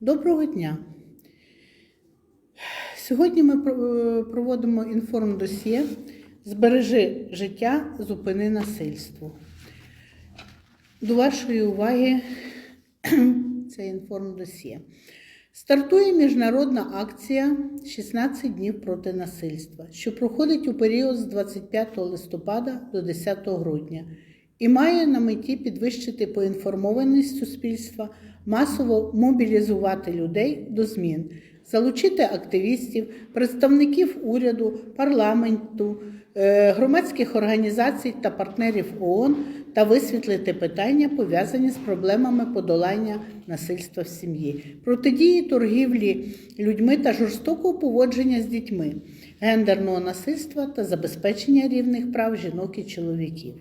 Доброго дня! Сьогодні ми е, проводимо інформдосьє Збережи життя, зупини насильство. До вашої уваги це інформдосьє. Стартує міжнародна акція 16 днів проти насильства, що проходить у період з 25 листопада до 10 грудня і має на меті підвищити поінформованість суспільства, масово мобілізувати людей до змін, залучити активістів, представників уряду, парламенту, е, громадських організацій та партнерів ООН та висвітлити питання, пов'язані з проблемами подолання насильства в сім'ї, протидії торгівлі людьми та жорстокого поводження з дітьми, гендерного насильства та забезпечення рівних прав жінок і чоловіків.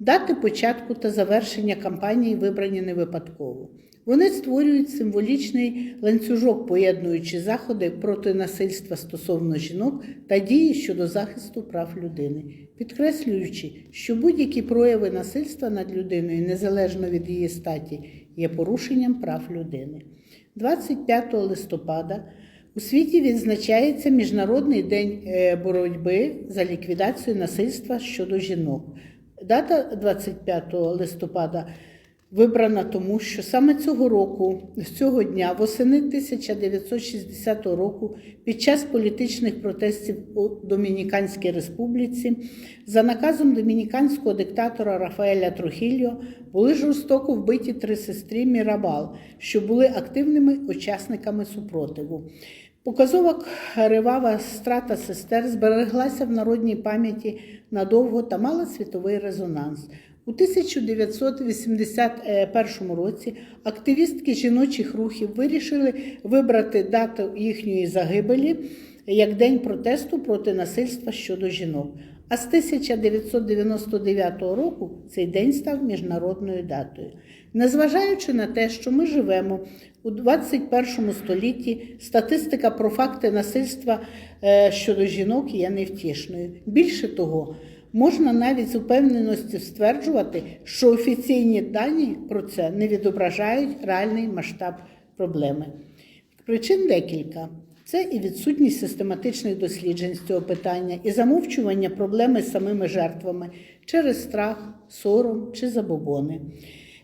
Дати початку та завершення кампанії вибрані не випадково. Вони створюють символічний ланцюжок, поєднуючи заходи проти насильства стосовно жінок та дії щодо захисту прав людини, підкреслюючи, що будь-які прояви насильства над людиною, незалежно від її статі, є порушенням прав людини. 25 листопада у світі відзначається Міжнародний день е, боротьби за ліквідацію насильства щодо жінок. Дата 25 листопада вибрана тому, що саме цього року, з цього дня, восени 1960 року, під час політичних протестів у Домініканській Республіці, за наказом домініканського диктатора Рафаеля Трухільо були жорстоко вбиті три сестри Мірабал, що були активними учасниками супротиву. Показова кривава страта сестер збереглася в народній пам'яті надовго та мала світовий резонанс. У 1981 році активістки жіночих рухів вирішили вибрати дату їхньої загибелі як день протесту проти насильства щодо жінок. А з 1999 року цей день став міжнародною датою. Незважаючи на те, що ми живемо у 21 столітті, статистика про факти насильства е, щодо жінок є невтішною. Більше того, можна навіть з упевненості стверджувати, що офіційні дані про це не відображають реальний масштаб проблеми. Причин декілька. Це і відсутність систематичних досліджень з цього питання, і замовчування проблеми з самими жертвами через страх, сором чи забобони.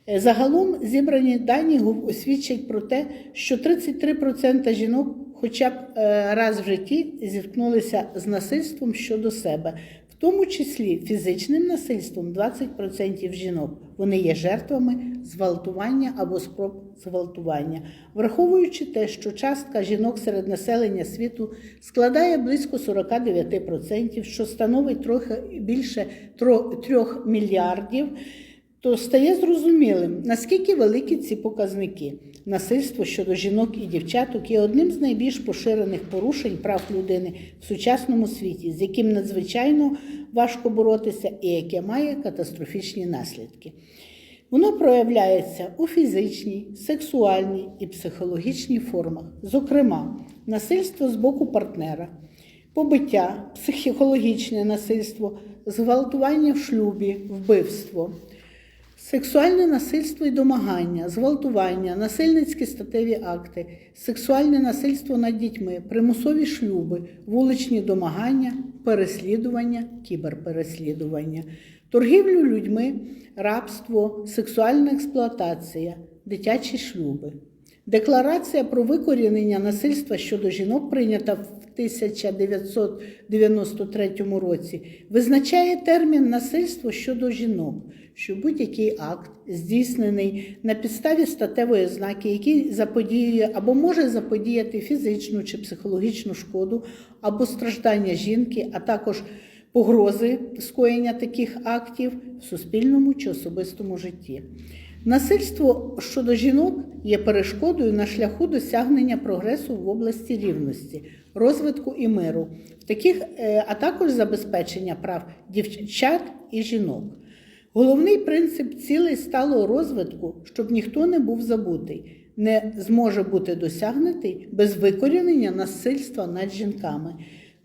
Е, Загалом зібрані дані свідчать про те, що 33% жінок хоча б е, раз в житті зіткнулися з насильством щодо себе, в тому числі фізичним насильством 20% жінок. Вони є жертвами зґвалтування або спроб зґвалтування, враховуючи те, що частка жінок серед населення світу складає близько 49%, що становить трохи більше 3 мільярдів то стає зрозумілим, наскільки великі ці показники. Насильство щодо жінок і дівчаток є одним з найбільш поширених порушень прав людини в сучасному світі, з яким надзвичайно важко боротися і яке має катастрофічні наслідки. Воно проявляється у фізичній, сексуальній і психологічній формах, зокрема, насильство з боку партнера, побиття, психологічне насильство, зґвалтування в шлюбі, вбивство. Сексуальне насильство і домагання, зґвалтування, насильницькі статеві акти, сексуальне насильство над дітьми, примусові шлюби, вуличні домагання, переслідування, кіберпереслідування, торгівлю людьми, рабство, сексуальна експлуатація, дитячі шлюби. Декларація про викорінення насильства щодо жінок, прийнята в 1993 році, визначає термін насильство щодо жінок, що будь-який акт, здійснений на підставі статевої ознаки, який заподіює або може заподіяти фізичну чи психологічну шкоду або страждання жінки, а також погрози скоєння таких актів в суспільному чи особистому житті. Насильство щодо жінок є перешкодою на шляху досягнення прогресу в області рівності, розвитку і миру, таких, е, а також забезпечення прав дівчат і жінок. Головний принцип цілей сталого розвитку, щоб ніхто не був забутий, не зможе бути досягнутий без викорінення насильства над жінками.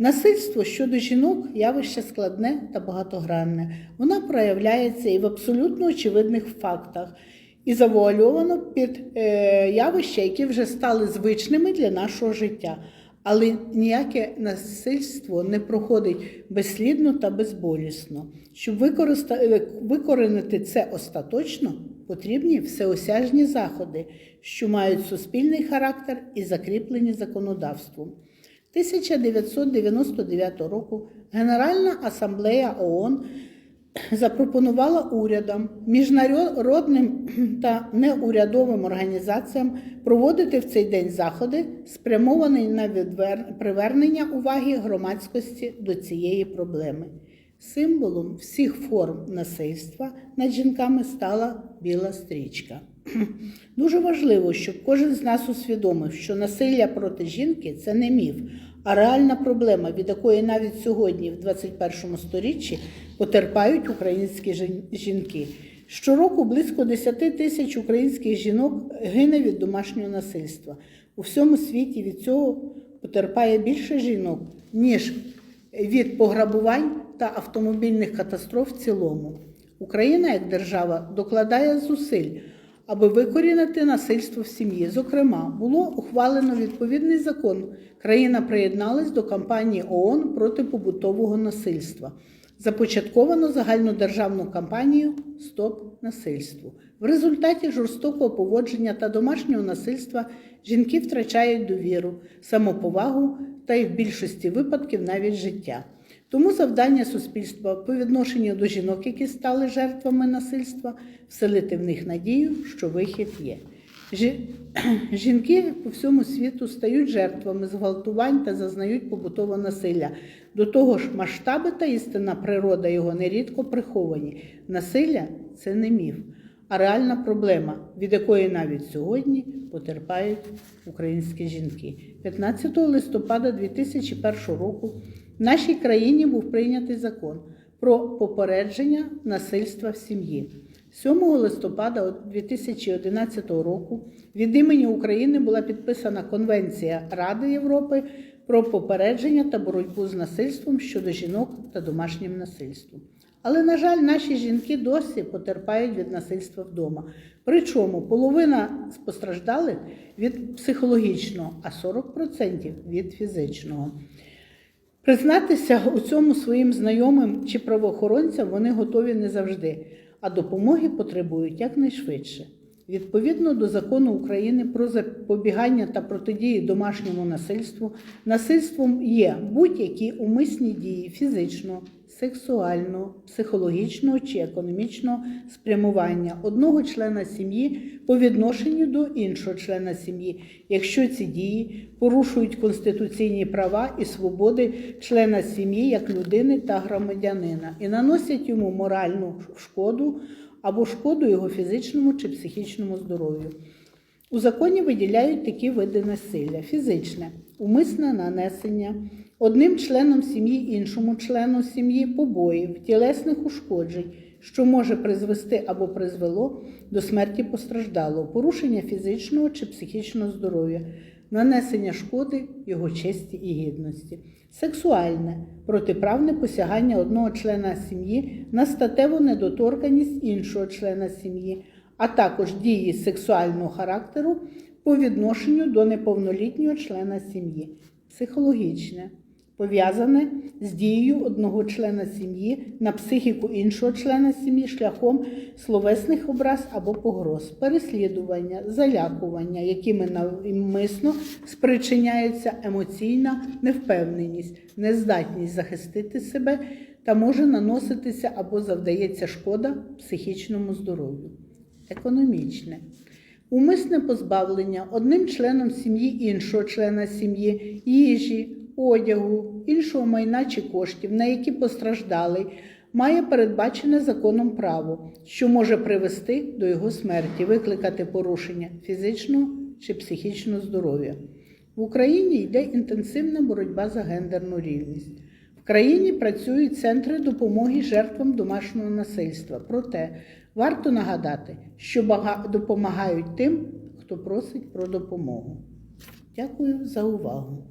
Насильство щодо жінок явище складне та багатогранне. Вона проявляється і в абсолютно очевидних фактах, і завуальовано під е, явища, які вже стали звичними для нашого життя. Але ніяке насильство не проходить безслідно та безболісно. Щоб е, викоренити це остаточно, потрібні всеосяжні заходи, що мають суспільний характер і закріплені законодавством. 1999 року Генеральна асамблея ООН запропонувала урядам, міжнародним та неурядовим організаціям проводити в цей день заходи, спрямовані на привернення уваги громадськості до цієї проблеми. Символом всіх форм насильства над жінками стала біла стрічка. Дуже важливо, щоб кожен з нас усвідомив, що насилля проти жінки це не міф, а реальна проблема, від якої навіть сьогодні, в 21 сторіччі, потерпають українські жінки. Щороку близько 10 тисяч українських жінок гине від домашнього насильства. У всьому світі від цього потерпає більше жінок, ніж від пограбувань та автомобільних катастроф в цілому. Україна як держава докладає зусиль, аби викорінити насильство в сім'ї. Зокрема, було ухвалено відповідний закон. Країна приєдналась до кампанії ООН проти побутового насильства. Започатковано загальнодержавну кампанію Стоп насильству. В результаті жорстокого поводження та домашнього насильства жінки втрачають довіру, самоповагу та й в більшості випадків навіть життя. Тому завдання суспільства по відношенню до жінок, які стали жертвами насильства, вселити в них надію, що вихід є. Жінки по всьому світу стають жертвами зґвалтувань та зазнають побутового насилля. До того ж, масштаби та істинна природа його нерідко приховані. Насилля це не міф, а реальна проблема, від якої навіть сьогодні потерпають українські жінки. 15 листопада 2001 року в нашій країні був прийнятий закон про попередження насильства в сім'ї. 7 листопада 2011 року від імені України була підписана Конвенція Ради Європи про попередження та боротьбу з насильством щодо жінок та домашнім насильством. Але, на жаль, наші жінки досі потерпають від насильства вдома. Причому половина з постраждалих від психологічного, а 40% від фізичного. Признатися у цьому своїм знайомим чи правоохоронцям вони готові не завжди, а допомоги потребують якнайшвидше. Відповідно до закону України про запобігання та протидії домашньому насильству, насильством є будь-які умисні дії фізичного, сексуального, психологічного чи економічного спрямування одного члена сім'ї по відношенню до іншого члена сім'ї, якщо ці дії порушують конституційні права і свободи члена сім'ї як людини та громадянина і наносять йому моральну шкоду або шкоду його фізичному чи психічному здоров'ю. У законі виділяють такі види насилля: фізичне, умисне нанесення одним членом сім'ї іншому члену сім'ї побоїв, тілесних ушкоджень, що може призвести або призвело до смерті постраждалого, порушення фізичного чи психічного здоров'я, нанесення шкоди його честі і гідності, сексуальне протиправне посягання одного члена сім'ї на статеву недоторканість іншого члена сім'ї, а також дії сексуального характеру по відношенню до неповнолітнього члена сім'ї, психологічне. Пов'язане з дією одного члена сім'ї на психіку іншого члена сім'ї шляхом словесних образ або погроз, переслідування, залякування, якими навмисно спричиняється емоційна невпевненість, нездатність захистити себе та може наноситися або завдається шкода психічному здоров'ю. Економічне. Умисне позбавлення одним членом сім'ї іншого члена сім'ї, їжі, одягу, іншого майна чи коштів, на які постраждалий, має передбачене законом право, що може привести до його смерті, викликати порушення фізичного чи психічного здоров'я. В Україні йде інтенсивна боротьба за гендерну рівність. В країні працюють центри допомоги жертвам домашнього насильства. Проте варто нагадати, що допомагають тим, хто просить про допомогу. Дякую за увагу.